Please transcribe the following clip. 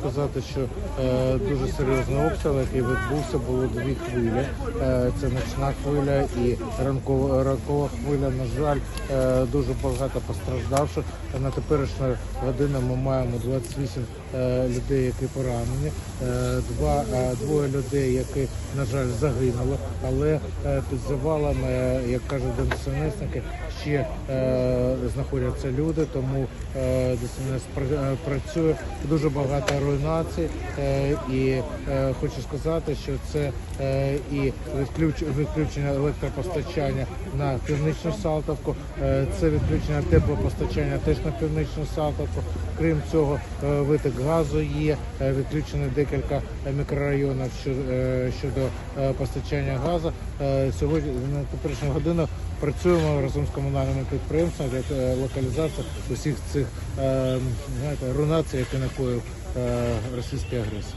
Сказати, що е, дуже серйозний обстріл, який відбувся, було дві хвилі. Е, це ночна хвиля і ранкова, ранкова хвиля. На жаль, е, дуже багато постраждавших. На теперішню годину ми маємо 28 е, людей, які поранені. Е, два, е, двоє людей, які, на жаль, загинули, але е, під завалами, е, як кажуть ДСНСники, ще е, знаходяться люди, тому е, ДСНС е, працює дуже багато руйнацій. Е, і е, хочу сказати, що це е, і відключення електропостачання на північну Салтовку, це відключення теплопостачання теж на північну Салтовку. Крім цього, виток газу є, відключено декілька мікрорайонів щодо, постачання газу. Сьогодні на теперішню годину працюємо разом з комунальними підприємствами для локалізації усіх цих е, знаєте, руйнацій, які накоїв Е, російський агресор.